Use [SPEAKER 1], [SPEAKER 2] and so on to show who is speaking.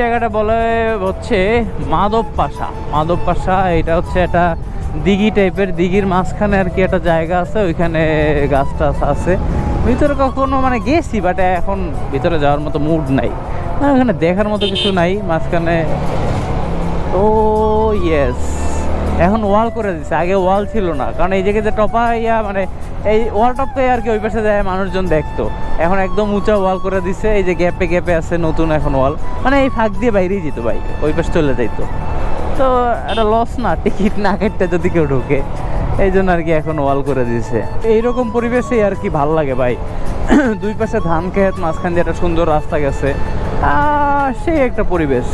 [SPEAKER 1] জায়গাটা বলে হচ্ছে মাধব পাশা। মাধব পাশা এটা হচ্ছে একটা দিঘি টাইপের দিঘির মাঝখানে আর কি একটা জায়গা আছে ওইখানে গাছ টাছ আছে। ভিতরে কখনো মানে গেছি বাট এখন ভিতরে যাওয়ার মতো মুড নাই। না, ওখানে দেখার মতো কিছু নাই মাঝখানে ও ইয়েস এখন ওয়াল করে দিচ্ছে আগে ওয়াল ছিল না। কারণ এই জায়গায় যে টপা ইয়া মানে এই ওয়াল টপকে আর কি ওই পাশে যায় মানুষজন দেখতো। এখন একদম উঁচা ওয়াল করে দিচ্ছে এই যে গ্যাপে গ্যাপে আছে নতুন এখন ওয়াল মানে এই ফাঁক দিয়ে বাইরেই যেত ভাই, ওই পাশে চলে যাইতো। তো একটা লস না টিকিট না কেটে যদি কেউ ঢুকে, এই জন্য আর কি এখন ওয়াল করে দিয়েছে এইরকম পরিবেশে আর কি ভালো লাগে ভাই। দুই পাশে ধান ক্ষেত, মাঝখান দিয়ে একটা সুন্দর রাস্তা গেছে। সেই একটা পরিবেশ।